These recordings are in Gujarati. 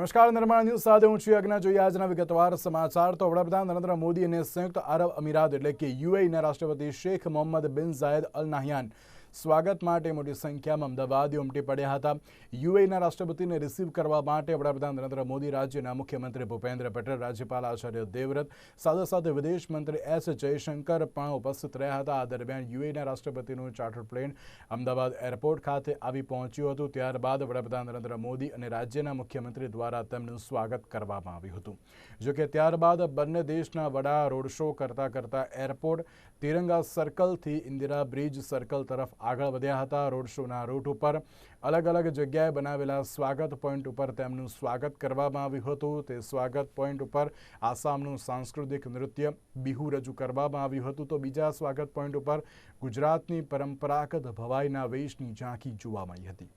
નમસ્કાર, નિર્માણ ન્યૂઝ સાથે હું છું યજ્ઞ. જોઈએ આજના વિગતવાર સમાચાર. તો વડાપ્રધાન નરેન્દ્ર મોદી અને સંયુક્ત આરબ અમીરાત એટલે કે યુએઈના રાષ્ટ્રપતિ શેખ મોહમ્મદ બિન ઝાયદ અલ નાહયાન સ્વાગત માટે મોટી સંખ્યામાં અમદાવાદી ઉમટી પડ્યા હતા. યુએઈના રાષ્ટ્રપતિને રિસીવ કરવા માટે વડાપ્રધાન નરેન્દ્ર મોદી, રાજ્યના મુખ્યમંત્રી ભૂપેન્દ્ર પટેલ, રાજ્યપાલ આચાર્ય દેવવ્રત, સાથે સાથે વિદેશ મંત્રી એસ જયશંકર પણ ઉપસ્થિત રહ્યા હતા. આ દરમિયાન યુએઈના રાષ્ટ્રપતિનું ચાર્ટર પ્લેન અમદાવાદ એરપોર્ટ ખાતે આવી પહોંચ્યું હતું. ત્યારબાદ વડાપ્રધાન નરેન્દ્ર મોદી અને રાજ્યના મુખ્યમંત્રી દ્વારા તેમનું સ્વાગત કરવામાં આવ્યું હતું. જોકે ત્યારબાદ બંને દેશના વડા રોડ શો કરતા કરતા એરપોર્ટ તિરંગા સર્કલથી ઇન્દિરા બ્રિજ સર્કલ તરફ આગળ વધ્યા હતા. રોડ શોના રૂટ ઉપર અલગ અલગ જગ્યાએ બનાવેલા સ્વાગત પોઈન્ટ ઉપર તેમનું સ્વાગત કરવામાં આવ્યું હતું. તે સ્વાગત પોઈન્ટ ઉપર આસામનું સાંસ્કૃતિક નૃત્ય બિહુ રજૂ કરવામાં આવ્યું હતું. તો બીજા સ્વાગત પોઈન્ટ ઉપર ગુજરાતની પરંપરાગત ભવાઈના વેશની ઝાંખી જોવા મળી હતી.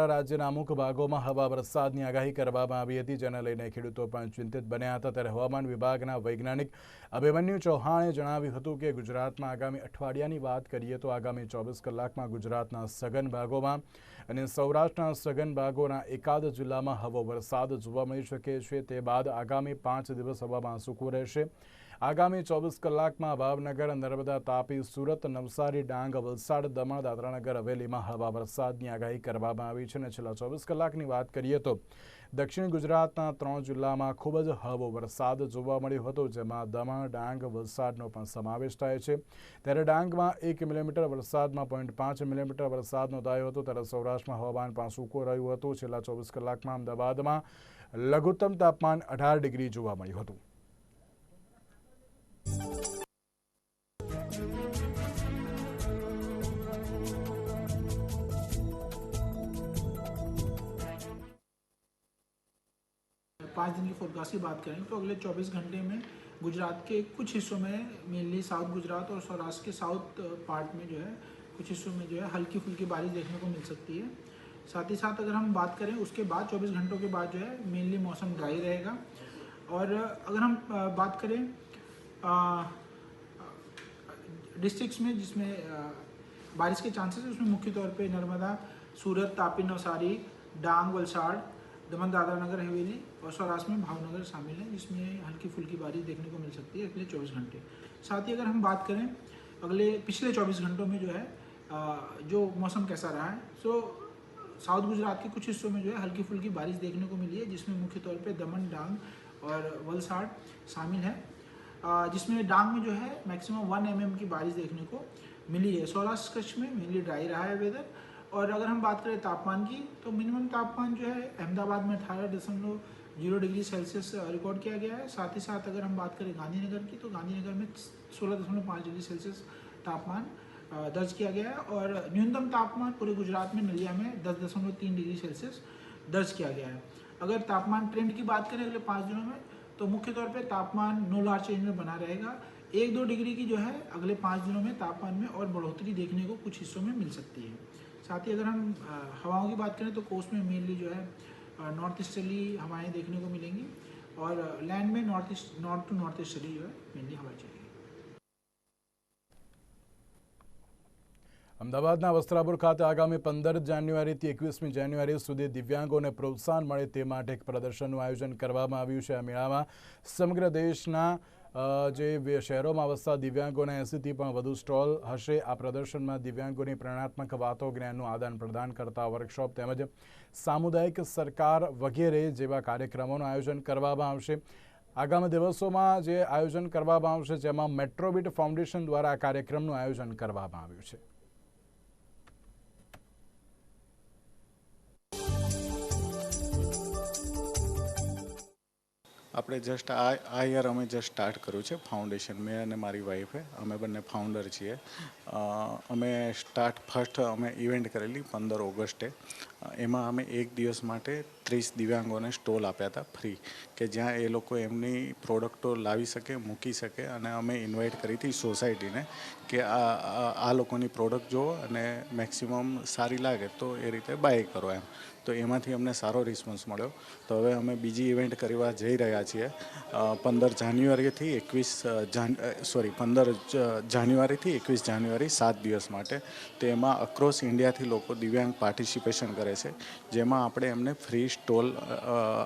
આપણા રાજ્યના અમુક ભાગોમાં હવા વરસાદની આગાહી કરવામાં આવી હતી, જેને લઈને ખેડૂતો પણ ચિંતિત બન્યા હતા. ત્યારે હવામાન વિભાગના વૈજ્ઞાનિક અભિમન્યુ ચૌહાણે જણાવ્યું હતું કે ગુજરાતમાં આગામી અઠવાડિયાની વાત કરીએ તો આગામી ચોવીસ કલાકમાં ગુજરાતના સઘન ભાગોમાં અને સૌરાષ્ટ્રના સઘન ભાગોના એકાદ જિલ્લામાં હવો વરસાદ જોવા મળી શકે છે. તે બાદ આગામી પાંચ દિવસ હવામાન સૂકું રહેશે. આગામી ચોવીસ કલાકમાં ભાવનગર, નર્મદા, તાપી, સુરત, નવસારી, ડાંગ, વલસાડ, દમણ, દાદરાનગર, હવેલીમાં હળવા વરસાદની આગાહી કરવામાં આવી છે અને છેલ્લા ચોવીસ કલાકની વાત કરીએ તો દક્ષિણ ગુજરાતના ત્રણ જિલ્લામાં ખૂબ જ હળવો વરસાદ જોવા મળ્યો હતો, જેમાં દમણ, ડાંગ, વલસાડનો પણ સમાવેશ થાય છે. ત્યારે ડાંગમાં એક મિલીમીટર વરસાદમાં પોઈન્ટ પાંચ મિલીમીટર વરસાદ નોંધાયો હતો. ત્યારે સૌરાષ્ટ્રમાં હવામાન પણ સૂકું રહ્યું હતું. છેલ્લા ચોવીસ કલાકમાં અમદાવાદમાં લઘુત્તમ તાપમાન અઢાર ડિગ્રી જોવા મળ્યું હતું. पाँच दिन की फोरकास्ट की बात करें तो अगले 24 घंटे में गुजरात के कुछ हिस्सों में मेनली साउथ गुजरात और सौराष्ट्र के साउथ पार्ट में जो है, कुछ हिस्सों में जो है हल्की फुल्की बारिश देखने को मिल सकती है। साथ ही साथ अगर हम बात करें उसके बाद 24 घंटों के बाद जो है मेनली मौसम ड्राई रहेगा। और अगर हम बात करें डिस्ट्रिक्ट्स में जिसमें बारिश के चांसेस उसमें मुख्य तौर पे नर्मदा, सूरत, तापी, नवसारी, डांग, वलसाड़, दमन दादरा नगर हवेली और सौराष्ट्र में भावनगर शामिल है, जिसमें हल्की फुल्की बारिश देखने को मिल सकती है अगले 24 घंटे। साथ ही अगर हम बात करें, अगले पिछले 24 घंटों में जो है जो मौसम कैसा रहा है सो साउथ गुजरात के कुछ हिस्सों में जो है हल्की फुल्की बारिश देखने को मिली है, जिसमें मुख्य तौर पर दमन, डांग और वलसाड़ शामिल है। जिसमें डांग में जो है मैक्सिमम वन एम की बारिश देखने को मिली है। सौराष्ट्र कच्छ में मेनली ड्राई रहा है वेदर और अगर हम बात करें तापमान की तो मिनिमम तापमान जो है अहमदाबाद में अठारह दशमलव ज़ीरो डिग्री सेल्सियस रिकॉर्ड किया गया है। साथ ही साथ अगर हम बात करें गांधीनगर की तो गांधीनगर में सोलह दशमलव पाँच डिग्री सेल्सियस तापमान दर्ज किया गया है। और न्यूनतम तापमान पूरे गुजरात में नलिया में दस दशमलव तीन डिग्री सेल्सियस दर्ज किया गया है। अगर तापमान ट्रेंड की बात करें अगले पाँच दिनों में तो मुख्य तौर पे तापमान नो लार्ज चेंज में बना रहेगा। एक दो डिग्री की जो है, अगले पाँच दिनों में तापमान में और बढ़ोतरी देखने को कुछ हिस्सों में मिल सकती है। साथ ही अगर हम हवाओं की बात करें तो कोस्ट में मेनली जो है नॉर्थ ईस्टर्ली हवाएँ देखने को मिलेंगी और लैंड में north east north to north easterly जो है मेनली हवाएँ चलेंगी। અમદાવાદના વસ્ત્રાપુર ખાતે આગામી પંદર જાન્યુઆરીથી એકવીસમી જાન્યુઆરી સુધી દિવ્યાંગોને પ્રોત્સાહન મળે તે માટે એક પ્રદર્શનનું આયોજન કરવામાં આવ્યું છે આ મેળામાં સમગ્ર દેશના જે શહેરોમાં વસતા દિવ્યાંગોના એંસીથી પણ વધુ સ્ટોલ હશે. આ પ્રદર્શનમાં દિવ્યાંગોની પ્રેરણાત્મક વાતો જ્ઞાનનું આદાન પ્રદાન કરતા વર્કશોપ તેમજ સામુદાયિક સરકાર વગેરે જેવા કાર્યક્રમોનું આયોજન કરવામાં આવશે. આગામી દિવસોમાં જે આયોજન કરવામાં આવશે, જેમાં મેટ્રોબીટ ફાઉન્ડેશન દ્વારા આ કાર્યક્રમનું આયોજન કરવામાં આવ્યું છે. આપણે જસ્ટ આ આ યર અમે જસ્ટ સ્ટાર્ટ કર્યું છે ફાઉન્ડેશન મેં અને મારી વાઈફે અમે બંને ફાઉન્ડર છીએ. અમે સ્ટાર્ટ ફર્સ્ટ અમે ઇવેન્ટ કરેલી પંદર ઓગસ્ટે. એમાં અમે એક દિવસ માટે ત્રીસ દિવ્યાંગોને સ્ટોલ આપ્યા હતા ફ્રી, કે જ્યાં એ લોકો એમની પ્રોડક્ટો લાવી શકે, મૂકી શકે અને અમે ઇન્વાઇટ કરી હતી સોસાયટીને કે આ, આ- લોકોની પ્રોડક્ટ જુઓ અને મેક્સિમમ સારી લાગે તો એ રીતે બાય કરો એમ. તો એમાંથી અમને સારો રિસ્પોન્સ મળ્યો. તો હવે અમે બીજી ઇવેન્ટ કરવા જઈ રહ્યા છીએ. પંદર જાન્યુઆરીથી એકવીસ જાન સોરી, પંદર જાન્યુઆરીથી એકવીસ જાન્યુઆરી સાત દિવસ માટે. તો એમાં અક્રોસ ઇન્ડિયાથી લોકો દિવ્યાંગ પાર્ટિસિપેશન કરે છે. જેમાં આપણે એમને ફ્રી સ્ટોલ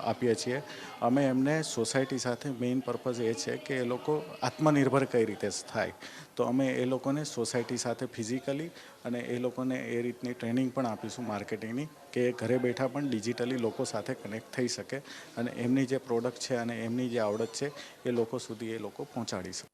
આપીએ છીએ. અમે એમને સોસાયટી સાથે મેઇન પર્પઝ એ છે કે એ લોકો આત્મનિર્ભર કઈ રીતે થાય. તો અમે એ લોકોને સોસાયટી સાથે ફિઝિકલી અને એ લોકોને એ રીતની ટ્રેનિંગ પણ આપીશું માર્કેટિંગની કે ઘરે બેઠા પણ ડિજિટલી લોકો સાથે કનેક્ટ થઈ શકે અને એમની જે પ્રોડક્ટ છે અને એમની જે આવડત છે એ લોકો સુધી એ લોકો પહોંચાડી શકે.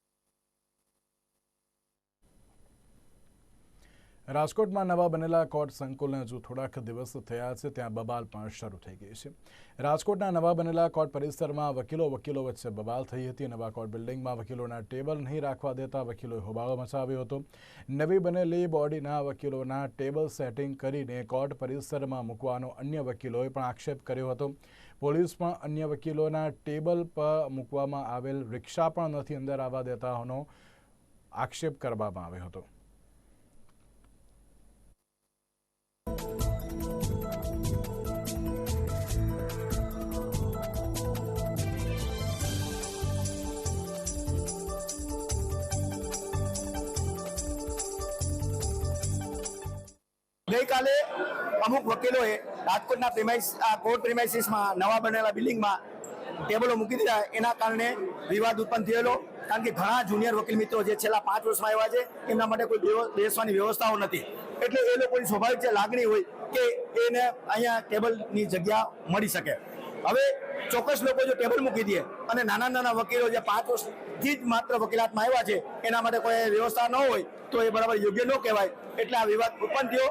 રાજકોટમાં નવા બનેલા કોર્ટ સંકુલને હજુ થોડાક દિવસ થયા છે, ત્યાં બબાલ પણ શરૂ થઈ ગઈ છે. રાજકોટના નવા બનેલા કોર્ટ પરિસરમાં વકીલો વકીલો વચ્ચે બબાલ થઈ હતી. નવા કોર્ટ બિલ્ડિંગમાં વકીલોના ટેબલ નહીં રાખવા દેતા વકીલોએ હોબાળો મચાવ્યો હતો. નવી બનેલી બોડીના વકીલોના ટેબલ સેટિંગ કરીને કોર્ટ પરિસરમાં મૂકવાનો અન્ય વકીલોએ પણ આક્ષેપ કર્યો હતો. પોલીસ પણ અન્ય વકીલોના ટેબલ પર મૂકવામાં આવેલ રિક્ષા પણ નથી અંદર આવવા દેતા હોવાનો આક્ષેપ કરવામાં આવ્યો હતો. ગઈકાલે અમુક વકીલોએ રાજકોટના પ્રિમાઇસ, આ કોર્ટ પ્રિમાઇસીસમાં નવા બનેલા બિલ્ડિંગમાં ટેબલો મૂકી દીધા. એના કારણે વિવાદ ઉત્પન્ન થયેલો, કારણ કે ઘણા જુનિયર વકીલ મિત્રો જે છેલ્લા પાંચ વર્ષમાં આવ્યા છે, એમના માટે કોઈ બેસવાની વ્યવસ્થાઓ નથી. એટલે એ લોકોની સ્વાભાવિક લાગણી હોય કે એને અહીંયા ટેબલની જગ્યા મળી શકે. હવે ચોક્કસ લોકો જો ટેબલ મૂકી દે અને નાના નાના વકીલો જે પાંચ વર્ષથી જ માત્ર વકીલાતમાં આવ્યા છે, એના માટે કોઈ વ્યવસ્થા ન હોય, તો એ બરાબર યોગ્ય ન કહેવાય. એટલે આ વિવાદ ઉત્પન્ન થયો.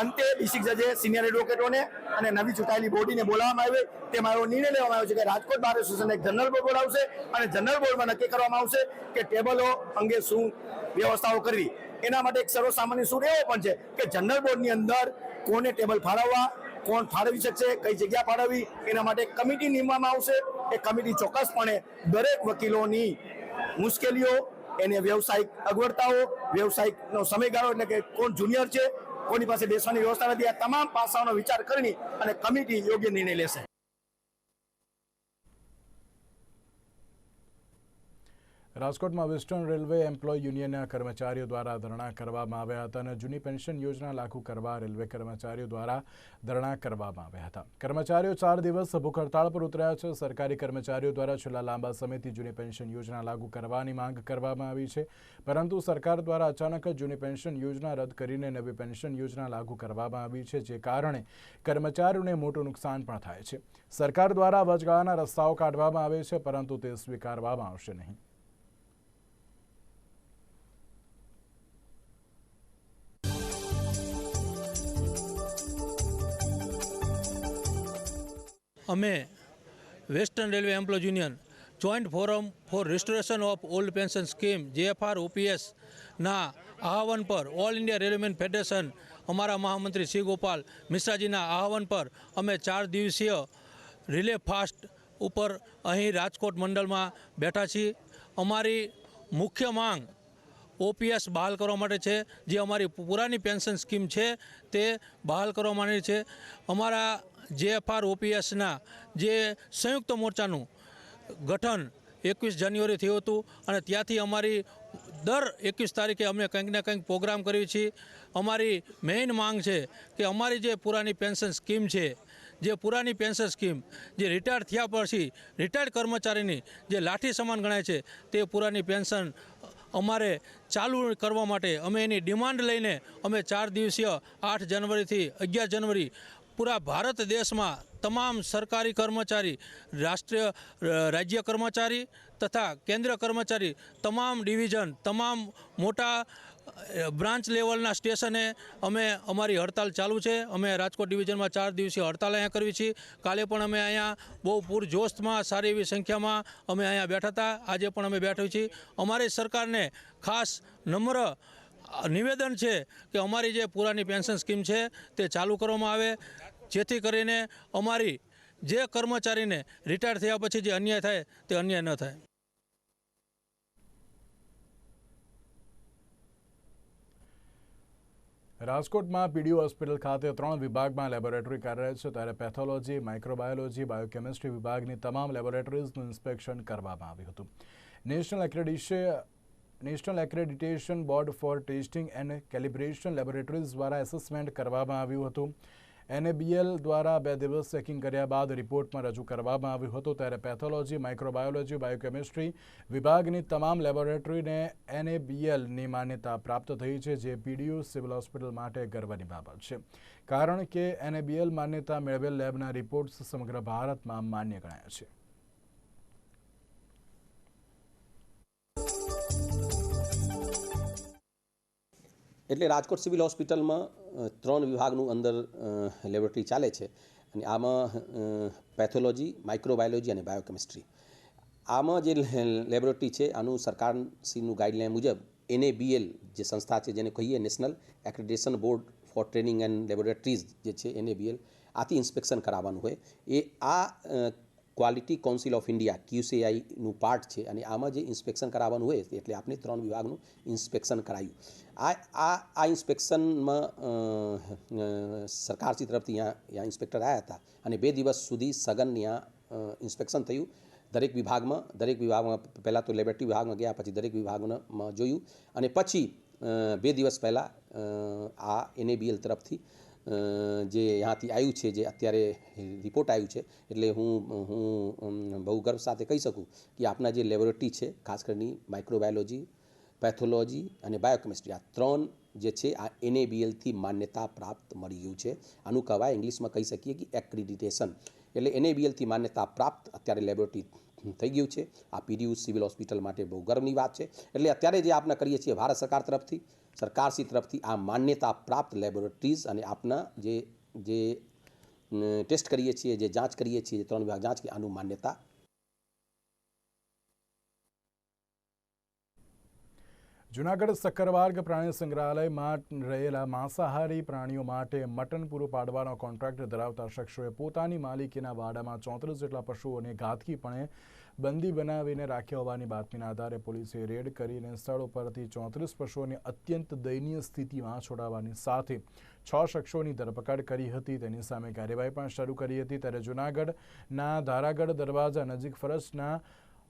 અંતે ડિસ્ટ્રિક્ટ જજે સિનિયર એડવોકેટોને અને નવી ચૂંટાયેલી બોડીને બોલાવવામાં આવી. તેમાં એવો નિર્ણય લેવામાં આવ્યો છે કે રાજકોટ બાર એસોસિએશન એક જનરલ બોર્ડ બોલાવશે અને જનરલ બોર્ડમાં નક્કી કરવામાં આવશે કે ટેબલો અંગે શું વ્યવસ્થાઓ કરવી. એના માટે એક સર્વસામાન્ય સૂર એવો પણ છે કે જનરલ બોર્ડની અંદર કોને ટેબલ ફાળવવા, કોણ ફાળવી શકશે, કઈ જગ્યા ફાળવવી, એના માટે કમિટી નિમવામાં આવશે. એ કમિટી ચોક્કસપણે દરેક વકીલોની મુશ્કેલીઓ, એને વ્યવસાયિક અગવડતાઓ, વ્યવસાયિકનો સમયગાળો એટલે કે કોણ જુનિયર છે, કોની પાસે બેસવાની વ્યવસ્થા નથી, આ તમામ પાસાઓનો વિચાર કરીને અને કમિટી યોગ્ય નિર્ણય લેશે. રાજકોટમાં વેસ્ટર્ન રેલવે એમ્પ્લોય યુનિયનના કર્મચારીઓ દ્વારા ધરણા કરવામાં આવ્યા હતા અને જૂની પેન્શન યોજના લાગુ કરવા રેલવે કર્મચારીઓ દ્વારા ધરણા કરવામાં આવ્યા હતા. કર્મચારીઓ ચાર દિવસ ભૂખ હડતાળ પર ઉતર્યા છે. સરકારી કર્મચારીઓ દ્વારા છેલ્લા લાંબા સમયથી જૂની પેન્શન યોજના લાગુ કરવાની માંગ કરવામાં આવી છે. પરંતુ સરકાર દ્વારા અચાનક જ જૂની પેન્શન યોજના રદ કરીને નવી પેન્શન યોજના લાગુ કરવામાં આવી છે, જે કારણે કર્મચારીઓને મોટું નુકસાન પણ થાય છે. સરકાર દ્વારા વચગાળાના રસ્તાઓ કાઢવામાં આવે છે, પરંતુ તે સ્વીકારવામાં આવશે નહીં. અમે western railway employ union joint forum for restoration of old pension scheme, JFR ઓપીએસના આહવાન પર ઓલ ઇન્ડિયા રેલવેમેન ફેડરેશન, અમારા મહામંત્રી શ્રી ગોપાલ મિશ્રાજીના આહવાન પર અમે ચાર દિવસીય રિલે ફાસ્ટ ઉપર અહીં રાજકોટ મંડળમાં બેઠા છીએ. અમારી મુખ્ય માંગ ઓપીએસ બહાલ કરવા માટે છે. જે અમારી પુરાની પેન્શન સ્કીમ છે તે બહાલ કરવા માટે છે. અમારા જેએફઆર ઓપીએસના જે સંયુક્ત મોરચાનું ગઠન એકવીસ જાન્યુઆરી થયું હતું અને ત્યાંથી અમારી દર એકવીસ તારીખે અમે કંઈક ને કંઈક પ્રોગ્રામ કરીએ છીએ. અમારી મેઇન માંગ છે કે અમારી જે પુરાની પેન્શન સ્કીમ છે, જે પુરાની પેન્શન સ્કીમ જે રિટાયર થયા પછી રિટાયર્ડ કર્મચારીની જે લાઠી સમાન ગણાય છે, તે પુરાની પેન્શન અમારે ચાલુ કરવા માટે અમે એની ડિમાન્ડ લઈને અમે ચાર દિવસીય આઠ જાન્યુઆરીથી અગિયાર જાન્યુઆરી પૂરા ભારત દેશમાં તમામ સરકારી કર્મચારી, રાષ્ટ્રીય રાજ્ય કર્મચારી તથા કેન્દ્ર કર્મચારી, તમામ ડિવિઝન, તમામ મોટા બ્રાન્ચ લેવલના સ્ટેશને અમે અમારી હડતાલ ચાલુ છે. અમે રાજકોટ ડિવિઝનમાં ચાર દિવસીય હડતાલ અહીંયા કરવી છીએ કાલે પણ અમે અહીંયા બહુ પૂરજોશમાં સારી એવી સંખ્યામાં અમે અહીંયા બેઠા હતા. આજે પણ અમે બેઠા છીએ. અમારી સરકારને ખાસ નમ્ર નિવેદન છે કે અમારી જે પુરાની પેન્શન સ્કીમ છે તે ચાલુ કરવામાં આવે. જેથી કરીને અમારી જે કર્મચારીને રિટાયર થયા પછી જે અન્યાય થાય તે અન્યાય ન થાય. રાજકોટમાં પીડીયુ હોસ્પિટલ ખાતે ત્રણ વિભાગમાં લેબોરેટરી કાર્યરત છે. ત્યારે પેથોલોજી, માઇક્રોબાયોલોજી, બાયોકેમિસ્ટ્રી વિભાગની તમામ લેબોરેટરીઝનું ઇન્સ્પેક્શન કરવામાં આવ્યું હતું. National એક્રેડિશે national accreditation board for testing and calibration laboratories દ્વારા એસેસમેન્ટ કરવામાં આવ્યું હતું. એનએબીએલ દ્વારા બે દિવસ ચેકિંગ કર્યા બાદ રિપોર્ટમાં રજૂ કરવામાં આવ્યું હતું. ત્યારે પેથોલોજી, માઇક્રોબાયોલોજી, બાયોકેમિસ્ટ્રી વિભાગની તમામ લેબોરેટરીને એનએબીએલની માન્યતા પ્રાપ્ત થઈ છે, જે પીડીયુ સિવિલ હોસ્પિટલ માટે ગર્વની બાબત છે. કારણ કે એનએબીએલ માન્યતા મેળવેલ લેબના રિપોર્ટ્સ સમગ્ર ભારતમાં માન્ય ગણાયા છે. એટલે રાજકોટ સિવિલ હોસ્પિટલમાં ત્રણ વિભાગનું અંદર લેબોરેટરી ચાલે છે અને આમાં પેથોલોજી, માઇક્રોબાયોલોજી અને બાયોકેમિસ્ટ્રી. આમાં જે લેબોરેટરી છે, આનું સરકારશ્રીનું ગાઈડલાઇન મુજબ એનએબીએલ જે સંસ્થા છે, જેને કહીએ national accreditation board for training and laboratories જે છે, એનએબીએલ, આથી ઇન્સ્પેક્શન કરાવવાનું હોય. એ આ ક્વોલિટી કાઉન્સિલ ઓફ ઇન્ડિયા ક્યુસીઆઈનું પાર્ટ છે અને આમાં જે ઇન્સ્પેક્શન કરાવવાનું હોય એટલે આપણે ત્રણ વિભાગનું ઇન્સ્પેક્શન કરાયું. આ આ આ ઇન્સ્પેક્શનમાં સરકારશ્રી તરફથી અહીંયા ઇન્સ્પેક્ટર આવ્યા હતા અને બે દિવસ સુધી સઘન ત્યાં ઇન્સ્પેક્શન થયું. દરેક વિભાગમાં દરેક વિભાગમાં પહેલાં તો લેબોરેટરી વિભાગમાં ગયા, પછી દરેક વિભાગમાં જોયું. અને પછી બે દિવસ પહેલાં આ એનએબીએલ તરફથી જે ત્યાંથી આવ્યું છે, જે અત્યારે રિપોર્ટ આવ્યું છે, એટલે હું હું બહુ ગર્વ સાથે કહી શકું કે આપના જે લેબોરેટરી છે, ખાસ કરીને માઇક્રોબાયોલોજી પેથોલોજી અને બાયોકેમિસ્ટ્રી આ ત્રણ જે છે, આ એનએબીએલથી માન્યતા પ્રાપ્ત મળી ગયું છે. આનું કહેવાય ઇંગ્લિશમાં કહી શકીએ કે એક્રિડિટેશન એટલે એનએબીએલથી માન્યતા પ્રાપ્ત અત્યારે લેબોરેટરી થઈ ગયું છે. આ પીડીયુ સિવિલ હોસ્પિટલ માટે બહુ ગર્વની વાત છે. એટલે અત્યારે જે આપણે કરીએ છીએ, ભારત સરકાર તરફથી સરકારશ્રી તરફથી આ માન્યતા પ્રાપ્ત લેબોરેટરીઝ અને આપના જે જે ટેસ્ટ કરીએ છીએ, જે જાંચ કરીએ છીએ ત્રણ વિભાગ જાંચ કે આનું માન્યતા. જુનાગઢ સક્કરવાર્ગ પ્રાણી સંગ્રહાલયમાં રહેલા માંસાહારી પ્રાણીઓ માટે મટન પૂરું પાડવાનો કોન્ટ્રાક્ટ ધરાવતા શખ્સોએ પોતાની માલિકીના વાડામાં ચોત્રીસ જેટલા પશુઓને ઘાતકીપણે બંદી બનાવીને રાખ્યા હોવાની બાતમીના આધારે પોલીસે રેડ કરીને સ્થળ ઉપરથી ચોત્રીસ પશુઓને અત્યંત દયનીય સ્થિતિમાં છોડાવવાની સાથે છ શખ્સોની ધરપકડ કરી હતી. તેની સામે કાર્યવાહી પણ શરૂ કરી હતી. ત્યારે જુનાગઢના ધારાગઢ દરવાજા નજીક ફરજના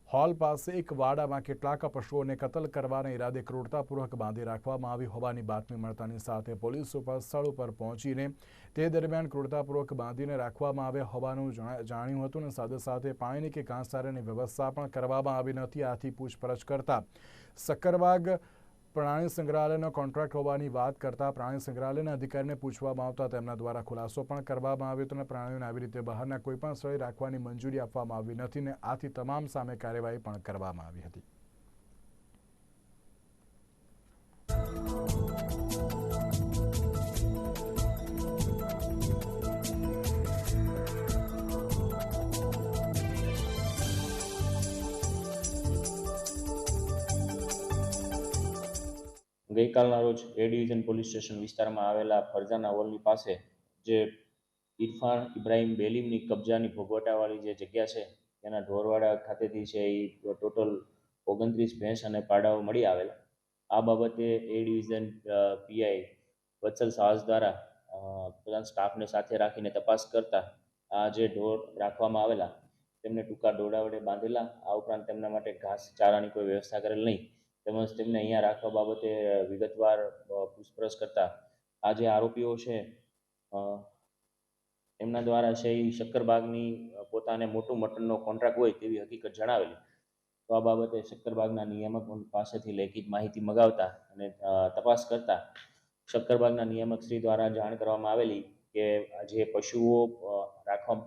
હોલ પાસે એક વાડામાં કેટલાક પશુઓને કતલ કરવાના ઈરાદે ક્રૂરતાપૂર્વક બાંધી રાખવામાં આવી હોવાની બાતમી મળતાની સાથે પોલીસ ઉપર સ્થળ ઉપર પહોંચીને તે દરમિયાન ક્રૂરતાપૂર્વક બાંધીને રાખવામાં આવ્યા હોવાનું જણા- જાણ્યું હતું અને સાથે સાથે પાણીની કે ઘાસચારાની વ્યવસ્થા પણ કરવામાં આવી નથી. આથી પૂછપરછ કરતા સક્કરબાગ પ્રાણી સંગ્રહાલયનો કોન્ટ્રાક્ટ હોવાની વાત કરતા પ્રાણી સંગ્રહાલયના અધિકારીને પૂછવામાં આવતા તેમના દ્વારા ખુલાસો પણ કરવામાં આવ્યો હતો અને પ્રાણીઓને આવી રીતે બહારના કોઈપણ સ્થળે રાખવાની મંજૂરી આપવામાં આવી નથી ને આથી તમામ સામે કાર્યવાહી પણ કરવામાં આવી હતી. ગઈકાલના રોજ એ ડિવિઝન પોલીસ સ્ટેશન વિસ્તારમાં આવેલા ફરજાના હોલની પાસે જે ઇરફાન ઇબ્રાહિમ બેલીમની કબજાની ભોગવટાવાળી જે જગ્યા છે તેના ઢોરવાડા ખાતેથી છે એ ટોટલ ઓગણત્રીસ ભેંસ અને પાડાઓ મળી આવેલા. આ બાબતે એ ડિવિઝન પીઆઈ વત્સલ સાહસ દ્વારા પોતાના સ્ટાફને સાથે રાખીને તપાસ કરતા આ જે ઢોર રાખવામાં આવેલા, તેમને ટૂંકા દોરડા વડે બાંધેલા, આ ઉપરાંત તેમના માટે ઘાસ ચારાની કોઈ વ્યવસ્થા કરેલ નહીં. તેમજ તેમને અહીંયા રાખવા બાબતે વિગતવાર પૂછપરછ કરતા આ જે આરોપીઓ છે એમના દ્વારા છે એ શક્કરબાગની પોતાને મોટું મટનનો કોન્ટ્રાક્ટ હોય તેવી હકીકત જણાવેલી. તો આ બાબતે શક્કરબાગના નિયામક પાસેથી લેખિત માહિતી મગાવતા અને તપાસ કરતા શક્કરબાગના નિયામક શ્રી દ્વારા જાણ કરવામાં આવેલી કે જે પશુઓ રાખવા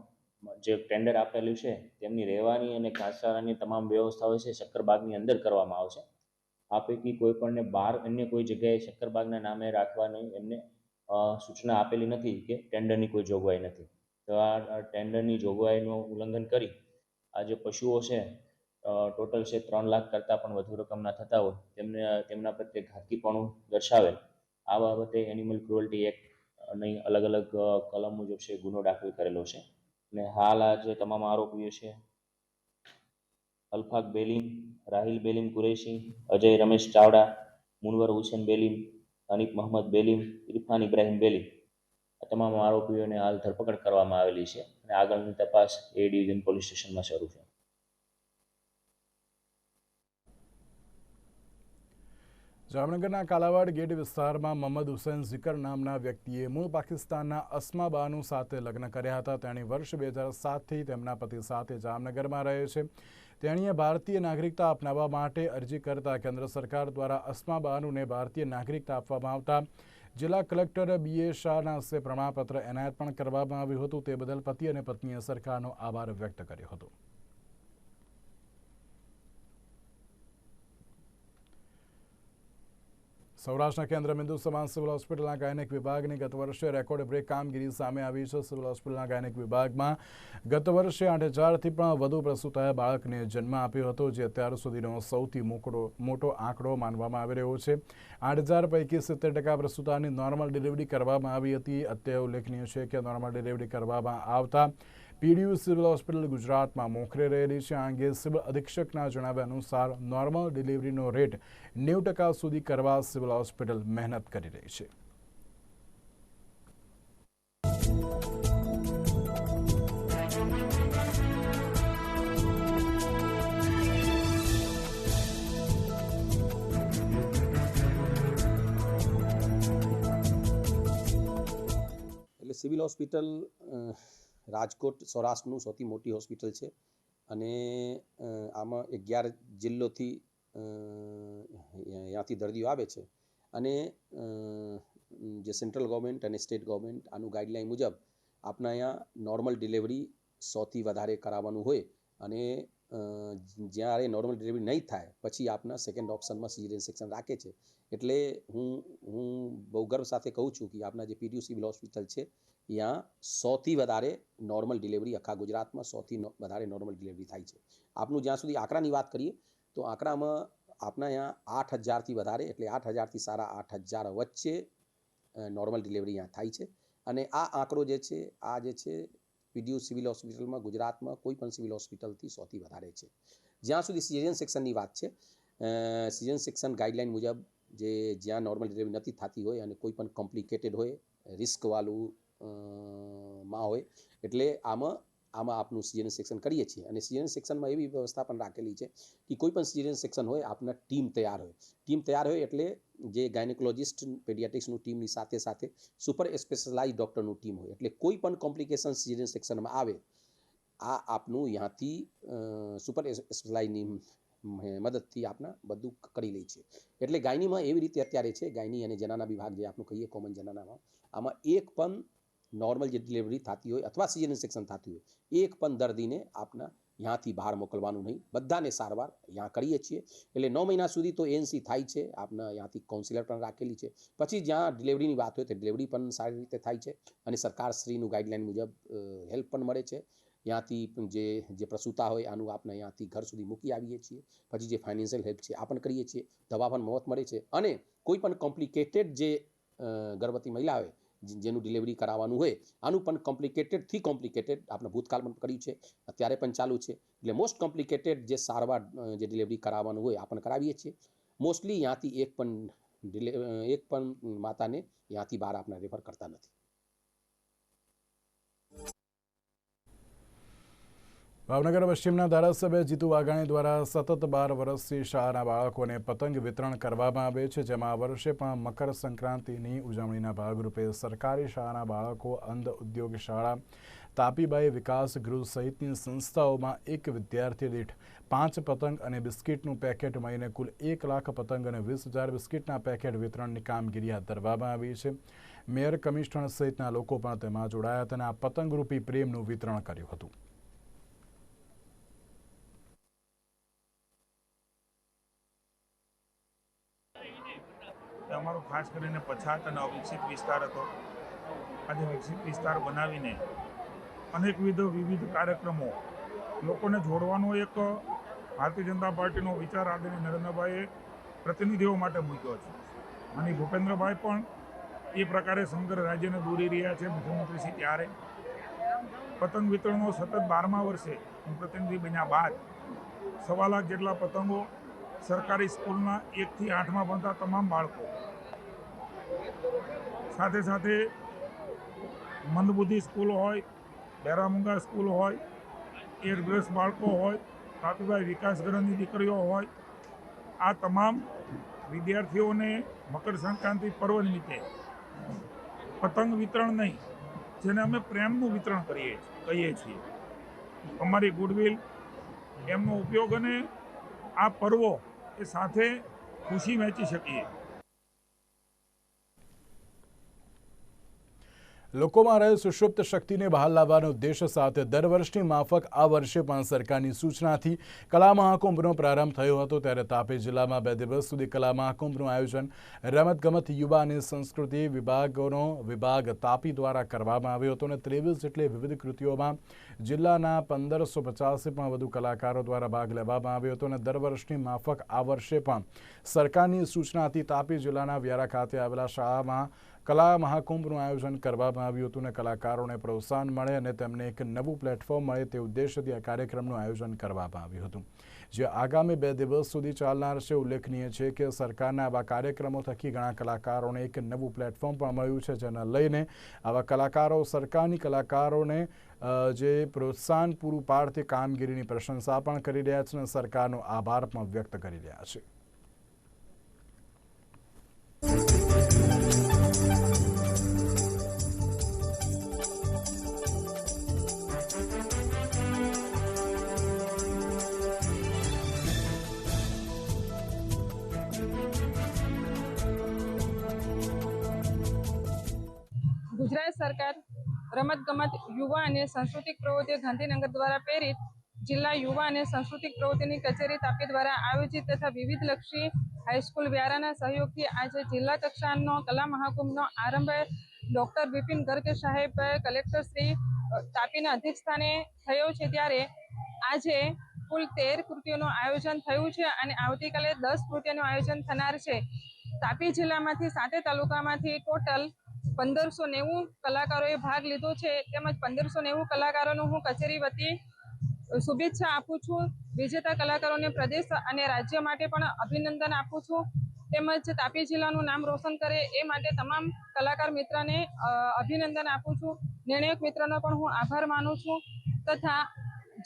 જે ટેન્ડર આપેલું છે, તેમની રહેવાની અને ઘાસચારાની તમામ વ્યવસ્થાઓ છે, શક્કરબાગની અંદર કરવામાં આવશે. આ પૈકી કોઈ પણને બહાર અન્ય કોઈ જગ્યાએ શક્કરબાગના નામે રાખવાની એમને સૂચના આપેલી નથી કે ટેન્ડરની કોઈ જોગવાઈ નથી. તો આ ટેન્ડરની જોગવાઈનું ઉલ્લંઘન કરી આ જે પશુઓ છે ટોટલ છે ત્રણ લાખ કરતાં પણ વધુ રકમના થતા હોય તેમને, તેમના પ્રત્યે ઘાતકીપણું દર્શાવેલ. આ બાબતે એનિમલ ક્રુઅલ્ટી નહીં અલગ અલગ કલમ મુજબ છે ગુનો દાખલ કરેલો છે. અને હાલ આ જે તમામ આરોપીઓ છે અલ્ફાક બેલીમ રાહિલ બેલીમ કુરેશી, અજય રમેશ ચાવડા, મુનવર હુસેન બેલીમ અનિક મોહમ્મદ બેલીમ, ઇરફાન ઇબ્રાહિમ બેલીમ. આ તમામ આરોપીઓને હાલ ધરપકડ કરવામાં આવેલી છે અને આગળની તપાસ એ ડિવિઝન પોલીસ સ્ટેશનમાં શરૂ છે. જામનગરના કાલાવાડ ગેટ વિસ્તારમાં મોહમ્મદ હુસૈન ઝિકર નામના વ્યક્તિએ મૂળ પાકિસ્તાનના અસ્મા બાનુ સાથે લગ્ન કર્યા હતા. તેણે વર્ષ બે હજાર સાતથી તેમના પતિ સાથે જામનગરમાં રહે છે. તેણીએ ભારતીય નાગરિકતા અપનાવવા માટે અરજી કરતા કેન્દ્ર સરકાર દ્વારા અસ્મા બાનુને ભારતીય નાગરિકતા આપવામાં આવતા. જિલ્લા કલેક્ટર બી એ શાહના હસ્તે પ્રમાણપત્ર એનાયત પણ કરવામાં આવ્યું હતું. તે બદલ પતિ અને પત્નીએ સરકારનો આભાર વ્યક્ત કર્યો હતો. સૌરાષ્ટ્રના કેન્દ્ર બિંદુ સમાન સિવિલ હોસ્પિટલના ગાયનિક વિભાગની ગત વર્ષે રેકોર્ડ બ્રેક કામગીરી સામે આવી છે. સિવિલ હોસ્પિટલના ગાયનિક વિભાગમાં ગત વર્ષે આઠ હજારથી પણ વધુ પ્રસૂતાએ બાળકને જન્મ આપ્યો હતો, જે અત્યાર સુધીનો સૌથી મોકળો, મોટો આંકડો માનવામાં આવી રહ્યો છે. આઠ હજાર પૈકી સિત્તેર ટકા પ્રસૂતાની નોર્મલ ડિલિવરી કરવામાં આવી હતી. અત્યારે ઉલ્લેખનીય છે કે નોર્મલ ડિલિવરી કરવામાં આવતા પીડીયુ સિવિલ હોસ્પિટલ ગુજરાતમાં મોખરે રહેલી છે. આ અંગે સિવિલ અધિક્ષકના જણાવ્યા અનુસાર નોર્મલ ડિલિવરીનો રેટ નેવું ટકા સુધી કરવા સિવિલ હોસ્પિટલ મહેનત કરી રહી છે. એટલે સિવિલ હોસ્પિટલ રાજકોટ સૌરાષ્ટ્રનું સૌથી મોટી હોસ્પિટલ છે. અને આમાં અગિયાર જિલ્લોથી ત્યાંથી દર્દીઓ આવે છે. અને જે સેન્ટ્રલ ગવર્મેન્ટ અને સ્ટેટ ગવર્મેન્ટ આનું ગાઈડલાઈન મુજબ આપના અહીંયા નોર્મલ ડિલિવરી સૌથી વધારે કરાવવાનું હોય. અને જ્યારે નોર્મલ ડિલિવરી નહીં થાય, પછી આપના સેકન્ડ ઓપ્શનમાં સિઝરિયન સેક્શન રાખે છે. એટલે હું હું બહુ ગર્વ સાથે કહું છું કે આપના જે પીડીયુ સિવિલ હોસ્પિટલ છે, ત્યાં સોથી વધારે નોર્મલ ડિલિવરી આખા ગુજરાતમાં સોથી વધારે નોર્મલ ડિલિવરી થાય છે. આપનું જ્યાં સુધી આંકડાની વાત કરીએ, તો આંકડામાં આપના અહીંયા આઠ હજારથી વધારે, એટલે આઠ હજારથી સારા આઠ હજાર વચ્ચે નોર્મલ ડિલિવરી અહીંયા થાય છે. અને આ આંકડો જે છે, આ જે છે પીડીયુ સિવિલ હોસ્પિટલમાં, ગુજરાતમાં કોઈ પણ સિવિલ હોસ્પિટલથી સૌથી વધારે છે. જ્યાં સુધી સિઝન સેક્શનની વાત છે સિઝન સેક્શન ગાઈડલાઇન મુજબ જે જ્યાં નોર્મલ ડિલિવરી નથી થતી હોય અને કોઈ પણ કોમ્પ્લિકેટેડ હોય રિસ્કવાળું માં હોય, એટલે આમાં આમાં આપનું સિઝન સેક્શન કરીએ છીએ. અને સિઝન સેક્શનમાં એવી વ્યવસ્થા પણ રાખેલી છે કે કોઈ પણ સિઝન સેક્શન હોય, આપના ટીમ તૈયાર હોય. ટીમ તૈયાર હોય એટલે જે ગાયનેકોલોજિસ્ટ પેડિયાટ્રિક્સનું ટીમની સાથે સાથે સુપર સ્પેશિયલાઇઝ ડૉક્ટરનું ટીમ હોય. એટલે કોઈ પણ કોમ્પ્લિકેશન સિઝન સેક્શનમાં આવે, આ આપનું ત્યાંથી સુપર સ્પેશિયલાઇઝની મદદથી આપના બધું કરી લે છે. એટલે ગાયનીમાં એવી રીતે અત્યારે છે, ગાયની અને જનાના વિભાગ જે આપણું કહીએ કોમન જનાનામાં, આમાં એક પણ નોર્મલ જે ડિલિવરી થતી હોય અથવા સિઝન સેક્શન થતી હોય, એક પણ દર્દીને આપના ત્યાંથી બહાર મોકલવાનું નહીં. બધાને સારવાર ત્યાં કરીએ છીએ. એટલે નવ મહિના સુધી તો એનસી થાય છે. આપના ત્યાંથી કાઉન્સિલર પણ રાખેલી છે. પછી જ્યાં ડિલિવરીની વાત હોય તો ડિલિવરી પણ સારી રીતે થાય છે. અને સરકારશ્રીનું ગાઈડલાઇન મુજબ હેલ્પ પણ મળે છે. ત્યાંથી જે જે પ્રસૂતા હોય આનું આપણે અહીંયાથી ઘર સુધી મૂકી આવીએ છીએ. પછી જે ફાઇનાન્શિયલ હેલ્પ છે, આ પણ કરીએ છીએ. દવા પણ મફત મળે છે. અને કોઈ પણ કોમ્પ્લિકેટેડ જે ગર્ભવતી મહિલા હોય જેનું ડિલિવરી કરાવવાનું હોય, આનું પણ કોમ્પ્લિકેટેડથી કોમ્પ્લિકેટેડ આપણે ભૂતકાળ પણ કર્યું છે. અત્યારે પણ ચાલુ છે. એટલે મોસ્ટ કોમ્પ્લિકેટેડ જે સારવાર જે ડિલિવરી કરાવવાનું હોય આ પણ કરાવીએ છીએ. મોસ્ટલી ત્યાંથી એક પણ ડિલે એક પણ માતાને ત્યાંથી બહાર આપણે રેફર કરતા નથી. ભાવનગર પશ્ચિમના ધારાસભ્ય જીતુ વાઘાણી દ્વારા સતત બાર વર્ષથી શાળાના બાળકોને પતંગ વિતરણ કરવામાં આવે છે, જેમાં આ વર્ષે પણ મકર સંક્રાંતિની ઉજવણીના ભાગરૂપે સરકારી શાળાના બાળકો, અંધ ઉદ્યોગ શાળા તાપીબાઈ વિકાસ ગૃહ સહિતની સંસ્થાઓમાં એક વિદ્યાર્થી દીઠ પાંચ પતંગ અને બિસ્કિટનું પેકેટ મળીને કુલ એક લાખ પતંગ અને વીસ હજાર બિસ્કિટના પેકેટ વિતરણની કામગીરી હાથ ધરવામાં આવી છે. મેયર કમિશનર સહિતના લોકો પણ તેમાં જોડાયા હતા અને આ પતંગરૂપી પ્રેમનું વિતરણ કર્યું હતું એ અમારો ખાસ કરીને પછાત અને અવિકસિત વિસ્તાર હતો. આજે વિકસિત વિસ્તાર બનાવીને અનેકવિધ વિવિધ કાર્યક્રમો લોકોને જોડવાનો એક ભારતીય જનતા પાર્ટીનો વિચાર આદરણીય નરેન્દ્રભાઈએ પ્રતિનિધિઓ માટે મૂક્યો છે. અને ભૂપેન્દ્રભાઈ પણ એ પ્રકારે સમગ્ર રાજ્યને દોરી રહ્યા છે મુખ્યમંત્રી શ્રી ત્યારે. પતંગ વિતરણનો સતત બારમા વર્ષે હું પ્રતિનિધિ બન્યા બાદ સવા લાખ જેટલા પતંગો સરકારી સ્કૂલના એકથી આઠમાં ભણતા તમામ બાળકો સાથે સાથે મંદબુદ્ધિ સ્કૂલ હોય, બેરામુંગા સ્કૂલ હોય એરગ્રસ્ત બાળકો હોય કાપીભાઈ વિકાસ ગ્રહની દીકરીઓ હોય, આ તમામ વિદ્યાર્થીઓને મકર સંક્રાંતિ પર્વ નિમિત્તે પતંગ વિતરણ નહીં, જેને અમે પ્રેમનું વિતરણ કરીએ કહીએ છીએ. અમારી ગુડવિલ, એમનો ઉપયોગ અને આ પર્વો એ સાથે ખુશી વહેંચી શકીએ. લોકોમાં રહેલ સુષુપ્ત શક્તિને બહાર લાવવાનો ઉદ્દેશ સાથે દર વર્ષની માફક આ વર્ષે પણ સરકારની સૂચનાથી કલા મહાકુંભનો પ્રારંભ થયો હતો ત્યારે તાપી જિલ્લામાં બે દિવસ સુધી કલા મહાકુંભનું આયોજન રમતગમત, યુવા અને સંસ્કૃતિ વિભાગોનો વિભાગ તાપી દ્વારા કરવામાં આવ્યો હતો અને ત્રેવીસ જેટલી વિવિધ કૃતિઓમાં જિલ્લાના પંદરસો પચાસથી પણ વધુ કલાકારો દ્વારા ભાગ લેવામાં આવ્યો હતો અને દર વર્ષની માફક આ વર્ષે પણ સરકારની સૂચનાથી તાપી જિલ્લાના વ્યારા ખાતે આવેલા શાળામાં કલા મહાકુંભનું આયોજન કરવામાં આવ્યું હતું અને કલાકારોને પ્રોત્સાહન મળે અને તેમને એક નવું પ્લેટફોર્મ મળે તે ઉદ્દેશથી આ કાર્યક્રમનું આયોજન કરવામાં આવ્યું હતું. જે આગામી બે દિવસ સુધી ચાલનાર છે, ઉલ્લેખનીય છે કે સરકારના આવા કાર્યક્રમો થકી ઘણા કલાકારોને એક નવું પ્લેટફોર્મ પણ મળ્યું છે, જેને લઈને આવા કલાકારો, સરકારની કલાકારોને જે પ્રોત્સાહન પૂરું પાડતી કામગીરીની પ્રશંસા પણ કરી રહ્યા છે અને સરકારનો આભાર પણ વ્યક્ત કરી રહ્યા છે. યુવા અને સાંસ્કૃતિક પ્રવૃત્તિઓ ગાંધીનગર દ્વારા પ્રેરિત જિલ્લા યુવા અને સાંસ્કૃતિક પ્રવૃત્તિની કચેરી તાપી દ્વારા આયોજિત તથા વિવિધ લક્ષી હાઈસ્કૂલ વ્યારાના સહયોગથી આજે જિલ્લા કક્ષાનો કલા મહાકુંભનો આરંભ ડોક્ટર બિપિન ગર્ગ સાહેબ, કલેક્ટર શ્રી તાપીના અધ્યક્ષસ્થાને થયો છે ત્યારે આજે કુલ તેર કૃતિઓનું આયોજન થયું છે અને આવતીકાલે દસ કૃતિઓનું આયોજન થનાર છે. તાપી જિલ્લામાંથી સાતે તાલુકામાંથી ટોટલ પંદરસો નેવું કલાકારોએ ભાગ લીધો છે. તેમજ પંદરસો નેવું કલાકારોનું હું કચેરી વતી શુભેચ્છા આપું છું. વિજેતા કલાકારોને પ્રદેશ અને રાજ્ય માટે પણ અભિનંદન આપું છું. તેમજ તાપી જિલ્લાનું નામ રોશન કરે એ માટે તમામ કલાકાર મિત્રને અભિનંદન આપું છું. નિર્ણાયક મિત્રનો પણ હું આભાર માનું છું. તથા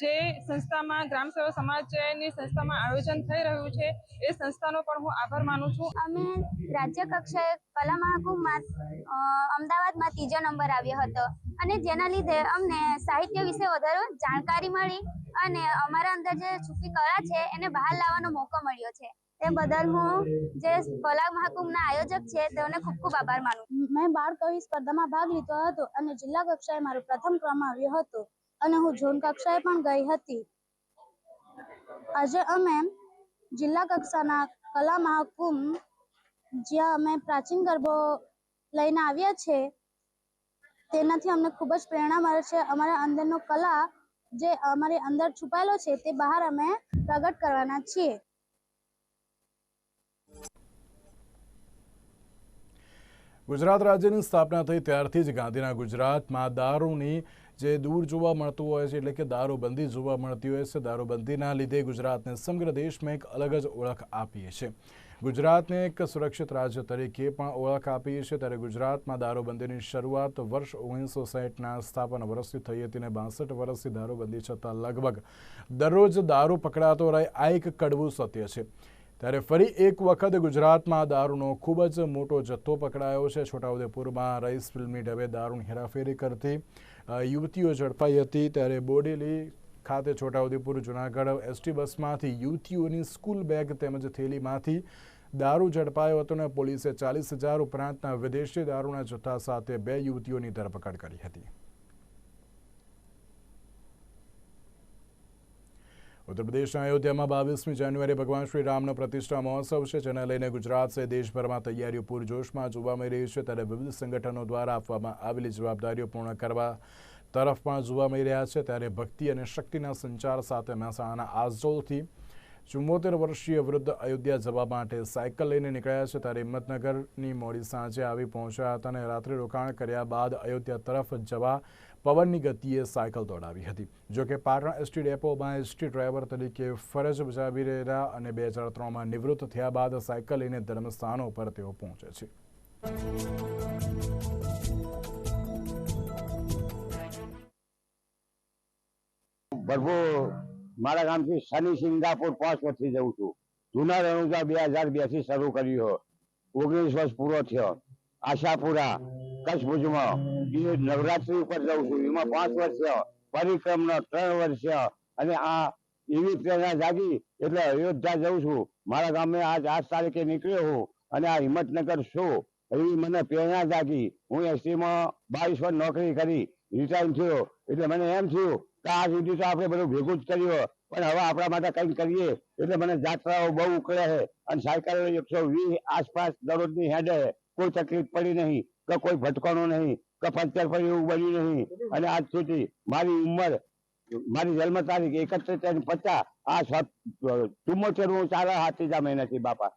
જે સંસ્થામાં ગ્રામ સેવા સમાજની સંસ્થામાં આયોજન થઈ રહ્યું છે એ સંસ્થાનો પણ હું આભાર માનું છું. અમે રાજ્ય કક્ષાએ કલા મહાકુંભમાં અમદાવાદમાં ત્રીજો નંબર આવ્યો હતો. અને જેના લીધે અમને સાહિત્ય વિશે વધારે જાણકારી મળી અને અમારા અંદર જે છુપી કળા છે એને બહાર લાવવાનો મોકો મળ્યો છે. તે બદલ હું જે કલા મહાકુંભના આયોજક છે તેઓને ખૂબ ખૂબ આભાર માનું મેં બાળ કવિ સ્પર્ધામાં ભાગ લીધો હતો અને જિલ્લા કક્ષાએ મારો પ્રથમ ક્રમ આવ્યો હતો. અને હું ઝોન કક્ષાએ પણ ગઈ હતી. આજે અમે જિલ્લા કક્ષાના કલા મહાકુંભ, જ્યાં અમે પ્રાચીન ગરબો લઈને આવ્યા છે, તેનાથી અમને ખૂબ જ પ્રેરણા મળે છે. અમારા અંદરનો કલા જે અમારી અંદર છુપાયેલો છે, તે બહાર અમે પ્રગટ કરવાના છીએ. ગુજરાત રાજ્યની સ્થાપના થઈ ત્યારથી જ ગાંધીના ગુજરાતમાં દારૂની જે દૂર જોવા મળતું હોય છે, એટલે કે દારૂબંધી જોવા મળતી હોય છે, દારૂબંધીના લીધે ગુજરાતને સમગ્ર દેશમાં એક અલગ જ ઓળખ આપીએ છે ગુજરાતને એક સુરક્ષિત રાજ્ય તરીકે પણ ઓળખ આપીએ છીએ. ત્યારે ગુજરાતમાં દારૂબંધીની શરૂઆત વર્ષ ઓગણીસો સાહીઠના સ્થાપન વર્ષથી થઈ હતી અને બાસઠ વર્ષથી દારૂબંધી છતાં લગભગ દરરોજ દારૂ પકડાતો રહે, આ એક કડવું સત્ય છે. ત્યારે ફરી એક વખત ગુજરાતમાં દારૂનો ખૂબ જ મોટો જથ્થો પકડાયો છે. છોટાઉદેપુરમાં રઈસ ફિલ્મની ઢબે દારૂની હેરાફેરી કરતી યુવતીઓ ઝડપાઈ હતી ત્યારે બોડેલી ખાતે છોટાઉદેપુર, જુનાગઢ એસટી બસમાંથી યુવતીઓની સ્કૂલ બેગ તેમજ થેલીમાંથી દારૂ ઝડપાયો હતો અને પોલીસે ચાલીસ હજાર ઉપરાંતના વિદેશી દારૂના જથ્થા સાથે બે યુવતીઓની ધરપકડ કરી હતી. ઉત્તર પ્રદેશના અયોધ્યામાં બાવીસમી જાન્યુઆરી ભગવાન શ્રી રામનો પ્રતિષ્ઠા મહોત્સવ છે, જેને લઈને ગુજરાત સહિત દેશભરમાં તૈયારીઓ પૂરજોશમાં જોવા મળી રહી છે. ત્યારે વિવિધ સંગઠનો દ્વારા આપવામાં આવેલી જવાબદારીઓ પૂર્ણ કરવા તરફ પણ જોવા મળી રહ્યા છે. ત્યારે ભક્તિ અને શક્તિના સંચાર સાથે મહેસાણાના આઝોલથી ચુમ્મોતેર વર્ષીય વૃદ્ધ અયોધ્યા જવા માટે સાયકલ લઈને નીકળ્યા છે. ત્યારે હિંમતનગરની મોડી સાંજે આવી પહોંચ્યા હતા અને રાત્રિ રોકાણ કર્યા બાદ અયોધ્યા તરફ જવા પવનની ગતિએ સાયકલ દોડાવી હતી. જોકે પાટણ એસટી ડેપોમાં એસટી ડ્રાઈવર તરીકે ફરજ બજાવી રહેલા અને બે હજાર ત્રણમાં નિવૃત્ત થયા બાદ સાયકલ લઈને ધર્મસ્થાનો પર તેઓ પહોંચે છે. ભરભો મારા ગામથી શનિ સિંગાપુર પાંચ વર્ષથી જઉં છું. જૂના રણુજા બે હજાર બેથી શરૂ કર્યું. ઓગણીસ વર્ષ પૂરો થયો. આશાપુરા કચ્છ ભુજમાં એ નવરાત્રી ઉપર જઉં છું. એમાં પાંચ વર્ષ પરિક્રમ પરિક્રમનો ત્રણ વર્ષ અને આ એવી પ્રેરણા જાગી એટલે અયોધ્યા જઉં છું. મારા ગામે આજ આઠ તારીખે નીકળ્યો હું અને આ હિંમતનગર શો એવી મને પ્રેરણા જાગી. હું એસટીમાં બાવીસ વર્ષ નોકરી કરી રિટાયર થયો. એટલે મને એમ થયું કે આ સુધી તો આપણે બધું ભેગું જ કર્યું પણ હવે આપણા માટે કંઈક કરીએ. એટલે મને જાત્રાઓ બહુ ઉકળે છે. અને સાયકલ એકસો વીસ આસપાસ દરરોજની હેડે કોઈ તકલીફ પડી નહીં, કે કોઈ ભટકણો નહીં, કે પંચર પડી એવું બન્યું નહીં. અને આજ સુધી મારી ઉંમર, મારી જન્મ તારીખ એકત્રીસ પચાસ, આ ચુમ્મોતેર હું ચાલે હાથી જામે મહિનાથી બાપા.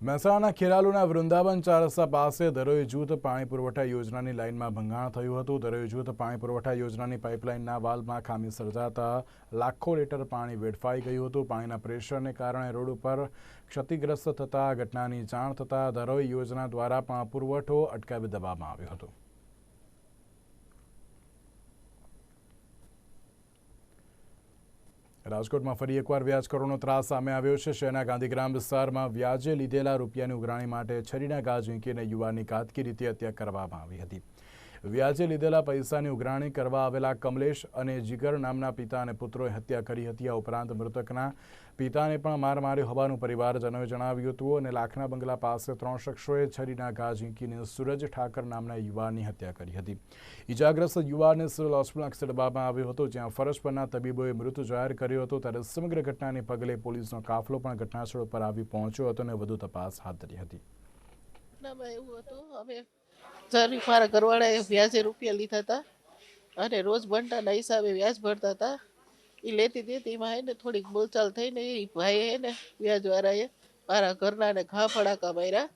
મહેસાણાના ખેરાલુના વૃંદાવન ચાર રસ્તા પાસે દરોઈ જૂથ પાણી પુરવઠા યોજનાની લાઇનમાં ભંગાણ થયું હતું. દરોઈ જૂથ પાણી પુરવઠા યોજનાની પાઇપલાઇનના વાલ્વમાં ખામી સર્જાતા લાખો લીટર પાણી વેડફાઈ ગયું હતું. પાણીના પ્રેશરને કારણે રોડ ઉપર ક્ષતિગ્રસ્ત થતા ઘટનાની જાણ થતાં દરોઈ યોજના દ્વારા પણ પુરવઠો અટકાવી દેવામાં આવ્યો હતો. રાજકોટમાં ફરી એકવાર વ્યાજખોરોનો ત્રાસ સામે આવ્યો છે. શહેરના ગાંધીગ્રામ વિસ્તારમાં વ્યાજે લીધેલા રૂપિયાની ઉઘરાણી માટે છરીના ગાજ વીંકીને યુવાનની કાતકી રીતે હત્યા કરવામાં આવી હતી. વ્યાજે લીધેલા પૈસાની ઉઘરાણી કરવા આવેલા કમલેશ અને જીગર નામના પિતા અને પુત્રોએ હત્યા કરી હતી. આ ઉપરાંત મૃતકના પિતાને પણ માર માર્યો હોવાનું પરિવારજનોએ જણાવ્યું હતું અને લાખના બંગલા પાસે ત્રણ શખ્સોએ છરીના ઘા ઝીંકીને સૂરજ ઠાકર નામના યુવાનની હત્યા કરી હતી. ઇજાગ્રસ્ત યુવાનને સિવિલ હોસ્પિટલમાં ખસેડવામાં આવ્યો હતો, જ્યાં ફરજ પરના તબીબોએ મૃત જાહેર કર્યો હતો ત્યારે સમગ્ર ઘટનાને પગલે પોલીસનો કાફલો પણ ઘટનાસ્થળ પર આવી પહોંચ્યો હતો અને વધુ તપાસ હાથ ધરી હતી. એવું હતું અમે જરી મારા ઘરવાળાએ વ્યાજે રૂપિયા લીધા હતા અને રોજ બનતાના હિસાબે વ્યાજ ભરતા હતા. એ લેતી દેતી, એમાં એને થોડીક બોલચાલ થઈને એ ભાઈ હે ને વ્યાજવાળાએ મારા ઘરના ને ઘા ફડાકા માર્યા.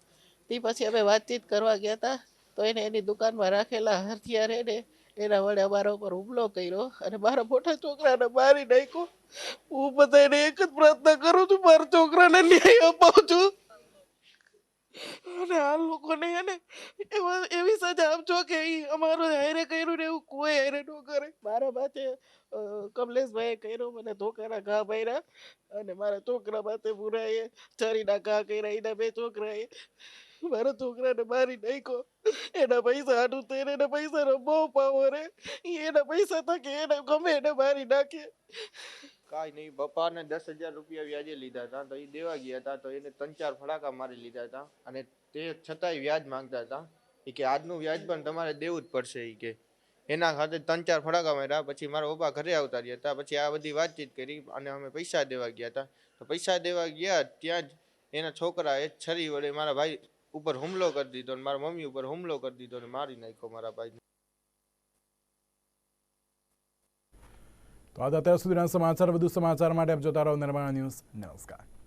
તે પછી અમે વાતચીત કરવા ગયા હતા તો એને એની દુકાનમાં રાખેલા હથિયાર હે ને એના વડે અમારા ઉપર હુમલો કર્યો અને મારા મોટા છોકરાને મારી નાખ્યો. હું બધાને એક જ પ્રાર્થના કરું છું, મારા છોકરાને ન્યાય અપાવું છું. અને આ લોકોને હેને એવા, એવી સજા આપજો કે ઈ અમારું હારે કર્યું ને એવું કોઈ હારે ન કરે. મારા માથે કમલેશભાઈએ કર્યો, મને ધોકાના ઘા ભર્યા અને મારા છોકરા માથે પુરાએ ચરીના ઘા કર્યા, એના બે છોકરાએ. મારા છોકરાને મારી નાખ્યો. એના પૈસા હાટું તેને એના પૈસાનો બહુ પાવો રે એના પૈસા થકે એને ગમે એને મારી નાખે. કાંઈ નહીં. પપ્પાને દસ હજાર રૂપિયા વ્યાજે લીધા હતા તો એ દેવા ગયા હતા તો એને ત્રણ ચાર ફડાકા મારી લીધા હતા અને તે છતાંય વ્યાજ માંગતા હતા. એ કે આજનું વ્યાજ પણ તમારે દેવું જ પડશે એ કે. એના ખાતે ત્રણ ચાર ફડાકા માર્યા, પછી મારા પપ્પા ઘરે આવતા રહ્યા હતા. પછી આ બધી વાતચીત કરી અને અમે પૈસા દેવા ગયા હતા. તો પૈસા દેવા ગયા ત્યાં જ એના છોકરાએ છરી વડે મારા ભાઈ ઉપર હુમલો કરી દીધો અને મારા મમ્મી ઉપર હુમલો કરી દીધો અને મારી નાખ્યો મારા ભાઈ તો આ અત્યાર સુધીના સમાચાર વધુ સમાચાર માટે આપ જોતા રહો નિર્માણ ન્યૂઝ. નમસ્કાર.